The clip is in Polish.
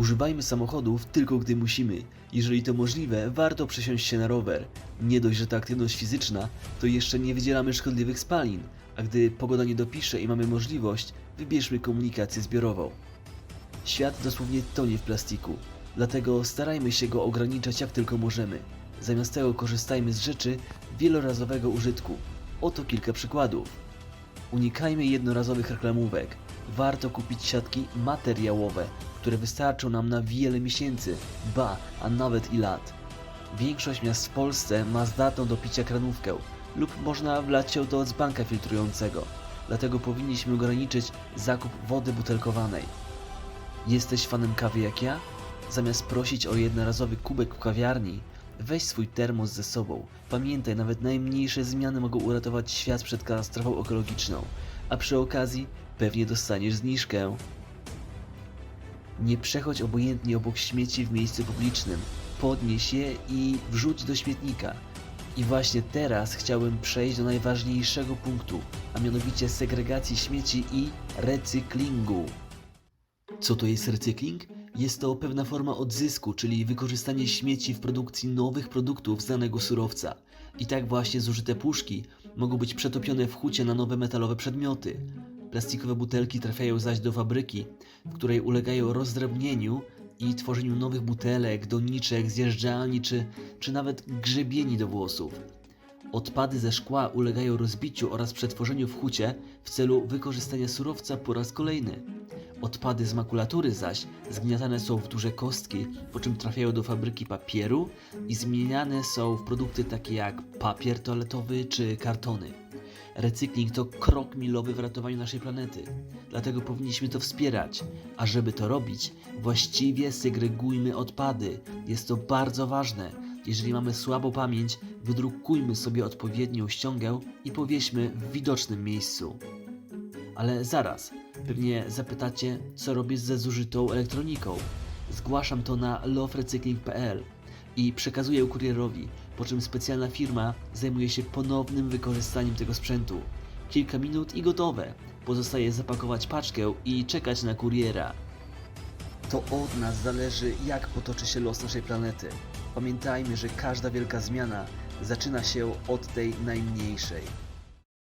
Używajmy samochodów tylko gdy musimy. Jeżeli to możliwe, warto przesiąść się na rower. Nie dość, że to aktywność fizyczna, to jeszcze nie wydzielamy szkodliwych spalin, a gdy pogoda nie dopisze i mamy możliwość, wybierzmy komunikację zbiorową. Świat dosłownie tonie w plastiku, dlatego starajmy się go ograniczać jak tylko możemy. Zamiast tego korzystajmy z rzeczy wielorazowego użytku. Oto kilka przykładów. Unikajmy jednorazowych reklamówek. Warto kupić siatki materiałowe, które wystarczą nam na wiele miesięcy, ba, a nawet i lat. Większość miast w Polsce ma zdatną do picia kranówkę lub można wlać ją do dzbanka filtrującego. Dlatego powinniśmy ograniczyć zakup wody butelkowanej. Jesteś fanem kawy jak ja? Zamiast prosić o jednorazowy kubek w kawiarni, weź swój termos ze sobą. Pamiętaj, nawet najmniejsze zmiany mogą uratować świat przed katastrofą ekologiczną, a przy okazji pewnie dostaniesz zniżkę. Nie przechodź obojętnie obok śmieci w miejscu publicznym. Podnieś je i wrzuć do śmietnika. I właśnie teraz chciałbym przejść do najważniejszego punktu, a mianowicie segregacji śmieci i recyklingu. Co to jest recykling? Jest to pewna forma odzysku, czyli wykorzystanie śmieci w produkcji nowych produktów z danego surowca. I tak właśnie zużyte puszki mogą być przetopione w hucie na nowe metalowe przedmioty. Plastikowe butelki trafiają zaś do fabryki, w której ulegają rozdrabnieniu i tworzeniu nowych butelek, doniczek, zjeżdżalni czy, czy nawet grzebieni do włosów. Odpady ze szkła ulegają rozbiciu oraz przetworzeniu w hucie w celu wykorzystania surowca po raz kolejny. Odpady z makulatury zaś zgniatane są w duże kostki, po czym trafiają do fabryki papieru i zmieniane są w produkty takie jak papier toaletowy czy kartony. Recykling to krok milowy w ratowaniu naszej planety, dlatego powinniśmy to wspierać. A żeby to robić, właściwie segregujmy odpady. Jest to bardzo ważne. Jeżeli mamy słabą pamięć, wydrukujmy sobie odpowiednią ściągę i powieśmy w widocznym miejscu. Ale zaraz, pewnie zapytacie, co robię ze zużytą elektroniką. Zgłaszam to na loverecycling.pl i przekazuję kurierowi, po czym specjalna firma zajmuje się ponownym wykorzystaniem tego sprzętu. Kilka minut i gotowe. Pozostaje zapakować paczkę i czekać na kuriera. To od nas zależy, jak potoczy się los naszej planety. Pamiętajmy, że każda wielka zmiana zaczyna się od tej najmniejszej.